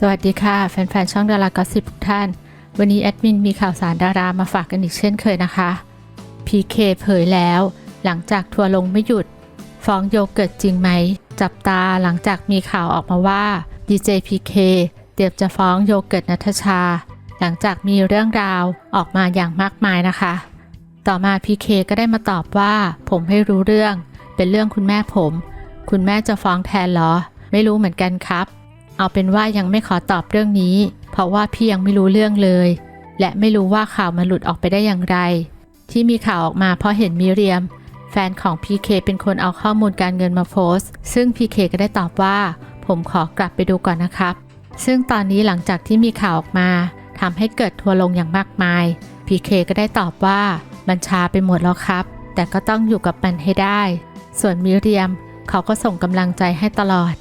สวัสดีค่ะ แฟนๆ ช่องดารากอสิบทุกท่าน วันนี้แอดมินมีข่าวสารดารามาฝากกันอีกเช่นเคยนะคะ PK เผยแล้ว หลังจากทัวร์ลงไม่หยุด ฟ้องโยเกิร์ตจริงไหม จับตาหลังจากมีข่าวออกมาว่า DJ PK เตรียมจะฟ้องโยเกิร์ตนัทชา หลังจากมีเรื่องราวออกมาอย่างมากมายนะคะ ต่อมา PK ก็ได้มาตอบว่า ผมไม่รู้เรื่อง เป็นเรื่องคุณแม่ผม คุณแม่จะฟ้องแทนเหรอ ไม่รู้เหมือนกันครับ เอาเป็นว่ายังไม่ขอตอบเรื่องนี้ เพราะว่าพี่ยังไม่รู้เรื่องเลย และไม่รู้ว่าข่าวมันหลุดออกไปได้อย่างไร ที่มีข่าวออกมาเพราะเห็นมิเรียม แฟนของ PK เป็นคนเอาข้อมูลการเงินมาโพสต์ ซึ่ง PK ก็ได้ตอบว่า ผมขอกลับไปดูก่อนนะครับ ซึ่งตอนนี้หลังจากที่มีข่าวออกมาทำให้เกิดทัวร์ลงอย่างมากมาย PK ก็ได้ตอบว่ามันชาไปหมดแล้วครับ แต่ก็ต้องอยู่กับมันให้ได้ ส่วนมิเรียมเขาก็ส่งกำลังใจให้ตลอด